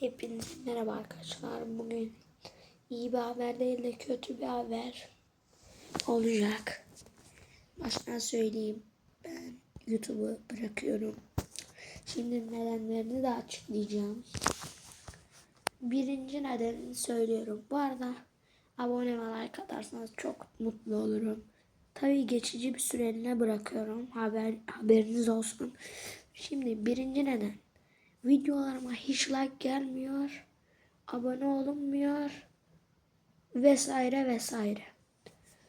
Hepinize merhaba arkadaşlar. Bugün iyi bir haber değil de kötü bir haber olacak. Baştan söyleyeyim. Ben YouTube'u bırakıyorum. Şimdi nedenlerini de açıklayacağım. Birinci nedenini söylüyorum. Bu arada abone ve like çok mutlu olurum. Tabii geçici bir süreliğine bırakıyorum. Haber, haberiniz olsun. Şimdi birinci neden. Videolarıma hiç like gelmiyor. Abone olunmuyor. Vesaire vesaire.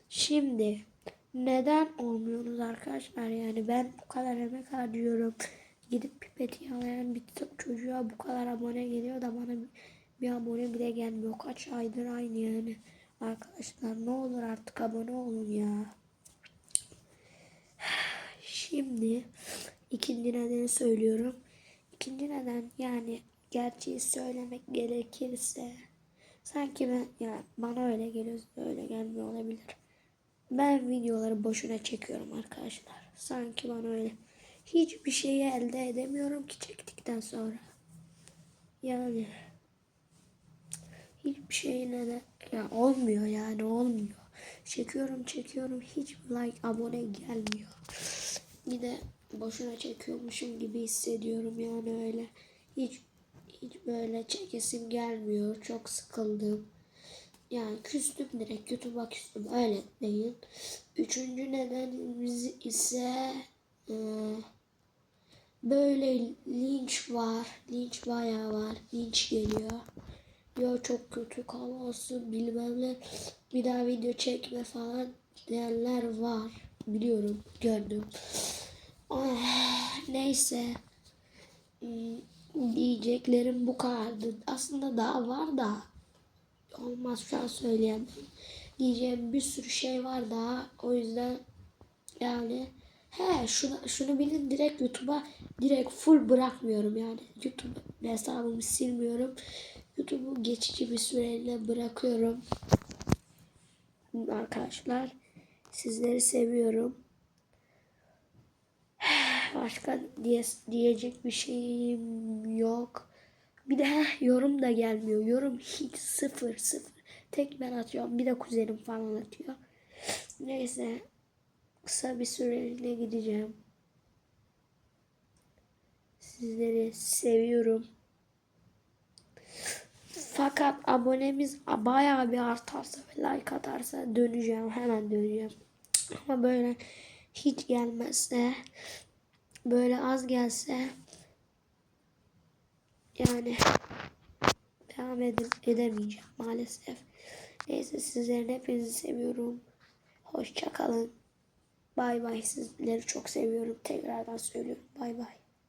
Şimdi neden olmuyorsunuz arkadaşlar? Yani ben bu kadar emek harcıyorum. Gidip pipeti yalayan bir çocuğa bu kadar abone geliyor da bana bir abone bile gelmiyor. Kaç aydır aynı yani. Arkadaşlar ne olur artık abone olun ya. Şimdi ikinci nedeni söylüyorum. İkinci neden yani gerçeği söylemek gerekirse sanki ben ya bana öyle geliyor öyle gelmiyor olabilir. Ben videoları boşuna çekiyorum arkadaşlar. Sanki bana öyle. Hiçbir şeyi elde edemiyorum ki çektikten sonra. Yani hiçbir şeyine de ya olmuyor yani olmuyor. Çekiyorum çekiyorum hiç like abone gelmiyor. Bir de boşuna çekiyormuşum gibi hissediyorum yani öyle. Hiç hiç böyle çekesim gelmiyor. Çok sıkıldım. Yani küstüm direkt YouTube'a küstüm. Öyle değil. Üçüncü nedenimiz ise e, böyle linç var. Linç bayağı var. Linç geliyor. Ya çok kötü kalmasın bilmem ne. Bir daha video çekme falan diyenler var. Biliyorum. Gördüm. Oh, neyse. Hmm, Diyeceklerim bu kadardı. Aslında daha var da olmaz şu an söyleyemem. Diyeceğim bir sürü şey var daha. O yüzden yani he şunu, şunu bilin direkt YouTube'a direkt full bırakmıyorum yani. YouTube hesabımı silmiyorum. YouTube'u geçici bir süreyle bırakıyorum. Arkadaşlar sizleri seviyorum. Başka diye, diyecek bir şeyim yok. Bir de heh, yorum da gelmiyor. Yorum hiç sıfır sıfır. Tek ben atıyorum. Bir de kuzenim falan atıyor. Neyse. Kısa bir süreliğine gideceğim. Sizleri seviyorum. Fakat abonemiz bayağı bir artarsa ve like atarsa döneceğim. Hemen döneceğim. Ama böyle hiç gelmezse böyle az gelse yani devam edip edemeyeceğim maalesef. Neyse sizlerin hepinizi seviyorum. Hoşça kalın. Bay bay sizleri çok seviyorum. Tekrardan söylüyorum. Bay bay.